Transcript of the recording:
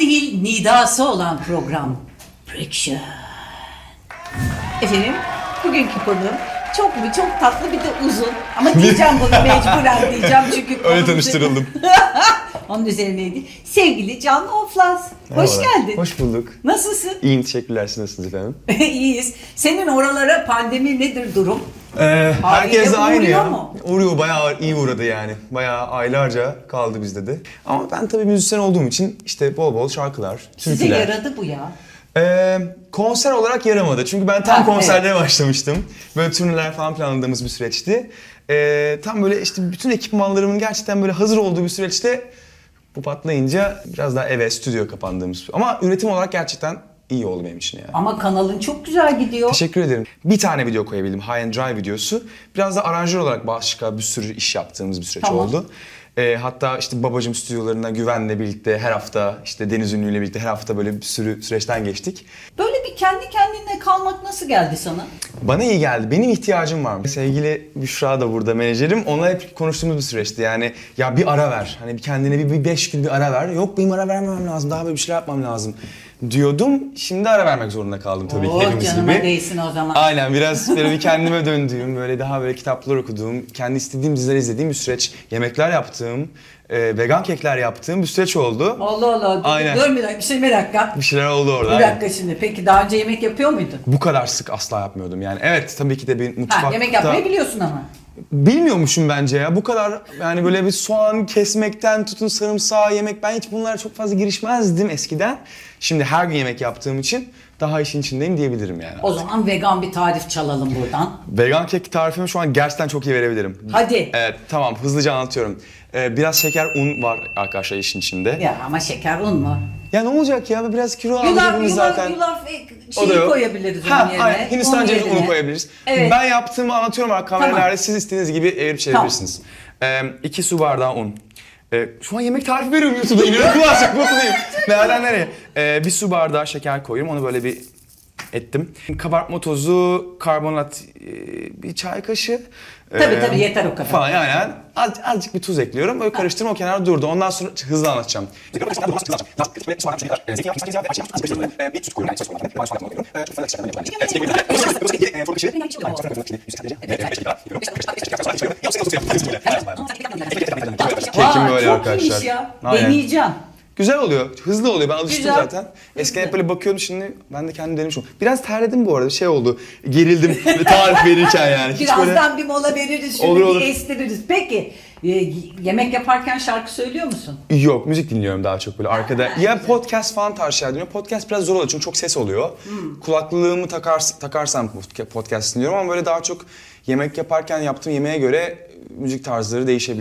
değil nidası olan program. Friction. Efendim bugünkü konuğum çok mu çok tatlı bir de uzun. Ama diyeceğim bunu mecburen diyeceğim çünkü Öyle konumuz- tanıştırıldım. Onun üzerineydi. Sevgili Can Oflas. Hoş Merhabalar. geldin. Hoş bulduk. Nasılsın? İyiyim teşekkürler siz nasılsınız efendim? İyiyiz. Senin oralara pandemi nedir durum? Ee, herkes aynı uğruyor ya. mu? Uğruyor bayağı iyi uğradı yani. Bayağı aylarca kaldı bizde de. Ama ben tabii müzisyen olduğum için işte bol bol şarkılar, Size türküler. yaradı bu ya. Ee, konser olarak yaramadı. Çünkü ben tam Ha, konserlere başlamıştım. Böyle turneler falan planladığımız bir süreçti. Ee, tam böyle işte bütün ekipmanlarımın gerçekten böyle hazır olduğu bir süreçte bu patlayınca biraz daha eve, stüdyo kapandığımız. Ama üretim olarak gerçekten iyi oldu benim için ya. Ama kanalın çok güzel gidiyor. Teşekkür ederim. Bir tane video koyabildim. High and Dry videosu. Biraz da aranjör olarak başka bir sürü iş yaptığımız bir süreç Tamam. oldu. Ee, hatta işte babacım stüdyolarına Güven'le birlikte her hafta işte Deniz Ünlü'yle birlikte her hafta böyle bir sürü süreçten geçtik. Böyle bir kendi kendine kalmak nasıl geldi sana? Bana iyi geldi. Benim ihtiyacım var. Sevgili Büşra da burada menajerim. Onunla hep konuştuğumuz bir süreçti. Yani ya bir ara ver. Hani bir kendine bir, bir beş gün bir ara ver. Yok benim ara vermemem lazım. Daha böyle bir şeyler yapmam lazım diyordum. Şimdi ara vermek zorunda kaldım tabii ki hepimiz canıma gibi. değsin o zaman. Aynen biraz böyle bir kendime döndüğüm, böyle daha böyle kitaplar okuduğum, kendi istediğim dizileri izlediğim bir süreç, yemekler yaptığım, e, vegan kekler yaptığım bir süreç oldu. Allah Allah. Dur, Aynen. dur bir dakika. Bir, şey, bir dakika. Bir şeyler oldu orada. Bir aynen. dakika şimdi. Peki daha önce yemek yapıyor muydun? Bu kadar sık asla yapmıyordum yani. Evet tabii ki de bir mutfakta... Ha, yemek yapmayı biliyorsun ama. Bilmiyormuşum bence ya. Bu kadar yani böyle bir soğan kesmekten tutun sarımsağı yemek ben hiç bunlara çok fazla girişmezdim eskiden. Şimdi her gün yemek yaptığım için daha işin içindeyim diyebilirim yani. O zaman vegan bir tarif çalalım buradan. Vegan kek tarifimi şu an gerçekten çok iyi verebilirim. Hadi. Evet tamam hızlıca anlatıyorum. Ee, biraz şeker un var arkadaşlar işin içinde. Ya, Ya ama şeker un mu? ne olacak ya biraz kilo Yulaf, hepimiz yulaf, zaten. yulaf e, O da şeyi yok. koyabiliriz Ha, onun yerine. aynen. Hindistan Onun cevizi unu yerine. koyabiliriz. Evet. Ben yaptığımı anlatıyorum arka kamerayla. Tamam. Siz istediğiniz gibi evirip çevirebilirsiniz. Ee, iki su bardağı un. Ee, şu an yemek tarifi veriyorum YouTube'da. İnanılmaz çok mutluyum. Nereden nereye? Ee, bir su bardağı şeker koyuyorum. Onu böyle bir ettim. Kabartma tozu, karbonat e, bir çay kaşığı. Tabii, Ee, tabii, yeter o kadar. Falan yani. Az, azıcık bir tuz ekliyorum. Böyle karıştırma o kenara durdu. Ondan sonra hızlı anlatacağım. Aa, böyle çok arkadaşlar. iyiymiş ya. Aynen. Deneyeceğim. Güzel oluyor. Hızlı oluyor. Ben alıştım Güzel. zaten. Eskiden hep böyle bakıyordum şimdi ben de kendim denemişim. Biraz terledim bu arada. Şey oldu. Gerildim tarif verirken yani. Hiç böyle... Birazdan bir mola veririz, şunu Olur, bir olur. estiririz. Peki, e, yemek yaparken şarkı söylüyor musun? Yok müzik dinliyorum daha çok böyle arkada. Ya podcast falan tarzı şeyler dinliyorum. Podcast biraz zor oluyor çünkü çok ses oluyor. Hmm. Kulaklığımı takar, takarsam podcast dinliyorum ama böyle daha çok yemek yaparken yaptığım yemeğe göre müzik tarzları değişebiliyor.